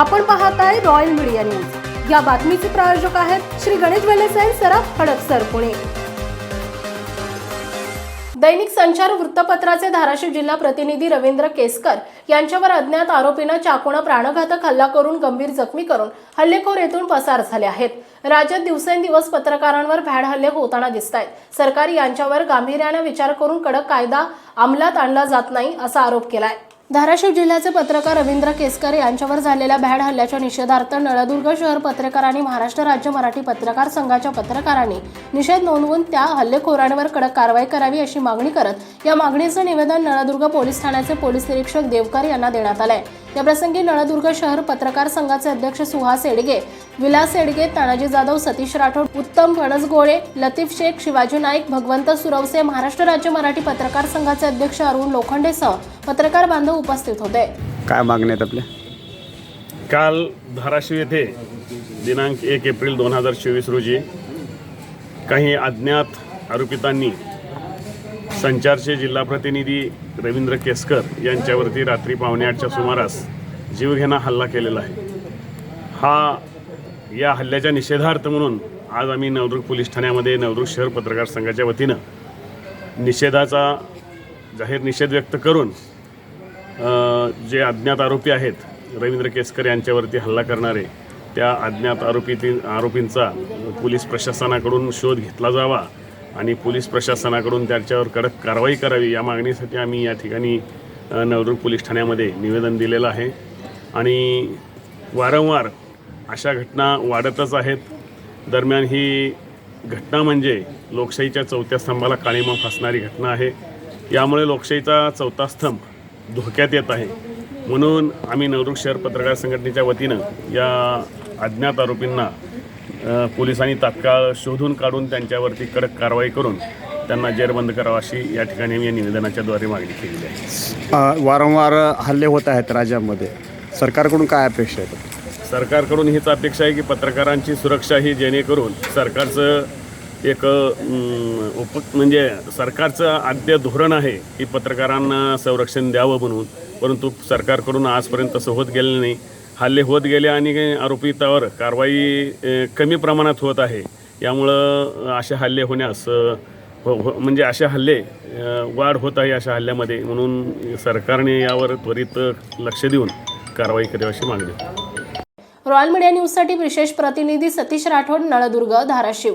आपण पाहत आहे रॉयल मीडिया न्यूज या बातमीचे प्रायोजक आहेत श्री गणेश वेलेसाई सराफ हडपसर पुणे. दैनिक संचार वृत्तपत्राचे धाराशिव जिल्हा प्रतिनिधी रवींद्र केसकर यांच्यावर अज्ञात आरोपीनं चाकूनं प्राणघातक हल्ला करून गंभीर जखमी करून हल्लेखोर येथून पसार झाले आहेत. राज्यात दिवसेंदिवस पत्रकारांवर भ्याड हल्ले होताना दिसत आहेत सरकार यांच्यावर गांभीर्यानं विचार करून कडक कायदा अंमलात आणला जात नाही असा आरोप केलाय. धाराशिव जिल्ह्याचे पत्रकार रवींद्र केसकर यांच्यावर झालेल्या भ्याड हल्ल्याच्या निषेधार्थ नळदुर्ग शहर पत्रकारांनी महाराष्ट्र राज्य मराठी पत्रकार संघाच्या पत्रकारांनी निषेध नोंदवून त्या हल्लेखोरांवर कडक कारवाई करावी अशी मागणी करत या मागणीचं निवेदन नळदुर्ग पोलीस ठाण्याचे पोलीस निरीक्षक देवकर यांना देण्यात आलंय. याप्रसंगी नळदुर्ग शहर पत्रकार संघाचे अध्यक्ष सुहास एडगे विलास एडगे तानाजी जाधव सतीश राठोड उत्तम फणसगोळे लतीफ शेख शिवाजी नाईक भगवंत सुरवसे महाराष्ट्र राज्य मराठी पत्रकार संघाचे अध्यक्ष अरुण लोखंडेसह पत्रकार बांधव उपस्थित होते. काय मागणी आहेत आपल्या? काल धाराशिव येथे दिनांक एक एप्रिल दोन हजार चोवीस रोजी काही अज्ञात आरोपितांनी संचारचे जिल्हा प्रतिनिधी रवींद्र केसकर यांच्यावरती रात्री पावणे आठच्या सुमारास जीवघेणा हल्ला केलेला आहे. हा या हल्ल्याच्या निषेधार्थ म्हणून आज आम्ही नवदुर्ग पोलीस ठाण्यामध्ये नवदुर्ग शहर पत्रकार संघाच्या वतीनं निषेधाचा जाहीर निषेध व्यक्त करून जे अज्ञात आरोपी आहेत रवींद्र केसकर यांच्यावरती हल्ला करणारे त्या अज्ञात आरोपीतील आरोपींचा पोलीस प्रशासनाकडून शोध घेतला जावा आणि पोलीस प्रशासनाकडून त्याच्यावर कडक कारवाई करावी या मागणीसाठी आम्ही या ठिकाणी नवरूर पोलीस ठाण्यामध्ये निवेदन दिलेलं आहे. आणि वारंवार अशा घटना वाढतच आहेत. दरम्यान ही घटना म्हणजे लोकशाहीच्या चौथ्या स्तंभाला काळीमा फासणारी घटना आहे. यामुळे लोकशाहीचा चौथा स्तंभ धोक्यात येत आहे. म्हणून आम्ही नवरुख शहर पत्रकार संघटनेच्या वतीनं या अज्ञात आरोपींना पोलिसांनी तात्काळ शोधून काढून त्यांच्यावरती कडक कारवाई करून त्यांना जेरबंद करावं अशी या ठिकाणी आम्ही या निवेदनाच्याद्वारे मागणी केलेली आहे. वारंवार हल्ले होत आहेत राज्यामध्ये. सरकारकडून काय अपेक्षा आहेत? सरकारकडून हीच अपेक्षा आहे की पत्रकारांची सुरक्षा ही जेणेकरून सरकारचं एक उप म्हणजे सरकारचं आद्य धोरण आहे की पत्रकारांना संरक्षण द्यावं म्हणून. परंतु सरकारकडून आजपर्यंत तसं होत गेलं नाही. हल्ले होत गेले आणि आरोपितावर कारवाई कमी प्रमाणात होत आहे. यामुळं असे हल्ले होण्यास हो हो म्हणजे असे हल्ले वाढ होत आहे अशा हल्ल्यामध्ये म्हणून सरकारने यावर त्वरित लक्ष देऊन कारवाई करावी अशी मागणी. रॉयल मीडिया न्यूजसाठी विशेष प्रतिनिधी सतीश राठोड नळदुर्ग धाराशिव.